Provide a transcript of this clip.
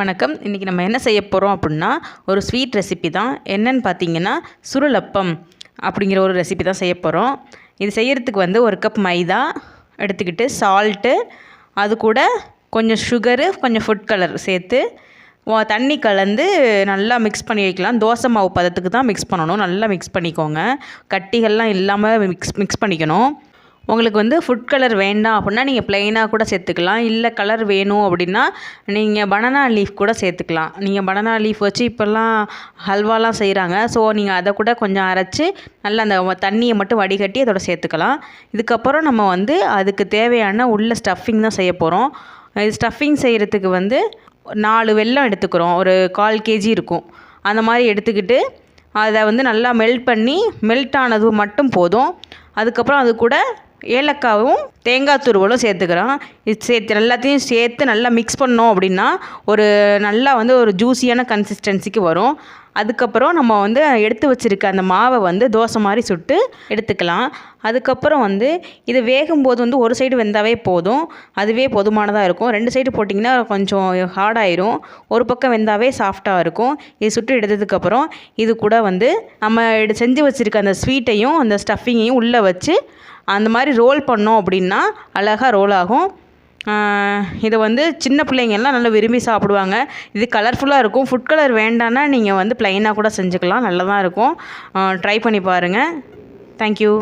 வணக்கம். இன்றைக்கி நம்ம என்ன செய்ய போகிறோம் அப்படின்னா ஒரு ஸ்வீட் ரெசிபி தான். என்னன்னு பார்த்தீங்கன்னா சுருளப்பம் அப்படிங்கிற ஒரு ரெசிபி தான் செய்ய போகிறோம் இது செய்கிறதுக்கு வந்து ஒரு கப் மைதா எடுத்துக்கிட்டு சால்ட்டு அது கூட கொஞ்சம் சுகரு கொஞ்சம் ஃபுட் கலர் சேர்த்து வா- தண்ணி கலந்து நல்லா மிக்ஸ் பண்ணி வைக்கலாம். தோசை மாவு பதத்துக்கு தான் மிக்ஸ் பண்ணணும். நல்லா மிக்ஸ் பண்ணிக்கோங்க. கட்டிகள்லாம் இல்லாமல் மிக்ஸ் மிக்ஸ் பண்ணிக்கணும். உங்களுக்கு வந்து ஃபுட் கலர் வேண்டாம் அப்படின்னா நீங்கள் ப்ளைனாக கூட சேர்த்துக்கலாம். இல்லை கலர் வேணும் அப்படின்னா நீங்கள் பனானா லீஃப் கூட சேர்த்துக்கலாம். நீங்கள் பனானா லீஃப் வச்சு இப்போல்லாம் ஹல்வாலாம் செய்கிறாங்க ஸோ நீங்கள் அதை கூட கொஞ்சம் அரைச்சி நல்லா அந்த தண்ணியை மட்டும் வடிகட்டி அதோட சேர்த்துக்கலாம். இதுக்கப்புறம் நம்ம வந்து அதுக்கு தேவையான உள்ள ஸ்டஃபிங் தான் செய்ய போகிறோம் இது ஸ்டஃபிங் செய்கிறதுக்கு வந்து நாலு வெல்லம் எடுத்துக்கிறோம். ஒரு கால் கேஜி இருக்கும். அந்த மாதிரி எடுத்துக்கிட்டு அதை வந்து நல்லா மெல்ட் பண்ணி மெல்ட் ஆனது மட்டும் போதும். அதுக்கப்புறம் அது கூட ஏலக்காவும் தேங்காய் துருவலும் சேர்த்துக்கிறோம். இது சேர்த்து எல்லாத்தையும் சேர்த்து நல்லா மிக்ஸ் பண்ணோம் அப்படின்னா ஒரு நல்லா வந்து ஒரு ஜூஸியான கன்சிஸ்டன்சிக்கு வரும். அதுக்கப்புறம் நம்ம வந்து எடுத்து வச்சுருக்க அந்த மாவை வந்து தோசை மாதிரி சுட்டு எடுத்துக்கலாம். அதுக்கப்புறம் வந்து இது வேகும்போது வந்து ஒரு சைடு வெந்தாவே போதும். அதுவே போதுமானதாக இருக்கும். ரெண்டு சைடு போட்டிங்கன்னா கொஞ்சம் ஹார்டாயிரும் ஒரு பக்கம் வெந்தாவே சாஃப்டாக இருக்கும். இது சுட்டு எடுத்ததுக்கப்புறம் இது கூட வந்து நம்ம எடு- செஞ்சு வச்சுருக்க அந்த ஸ்வீட்டையும் அந்த ஸ்டஃபிங்கையும் உள்ளே வச்சு அந்த மாதிரி ரோல் பண்ணோம் அப்படின்னா அழகாக ரோல் ஆகும். இதை வந்து சின்ன பிள்ளைங்கள்லாம் நல்லா விரும்பி சாப்பிடுவாங்க. இது கலர்ஃபுல்லாக இருக்கும். ஃபுட் கலர் வேண்டான்னா நீங்கள் வந்து ப்ளைனாக கூட செஞ்சுக்கலாம். நல்லா தான் இருக்கும் ட்ரை பண்ணி பாருங்கள் தேங்க்யூ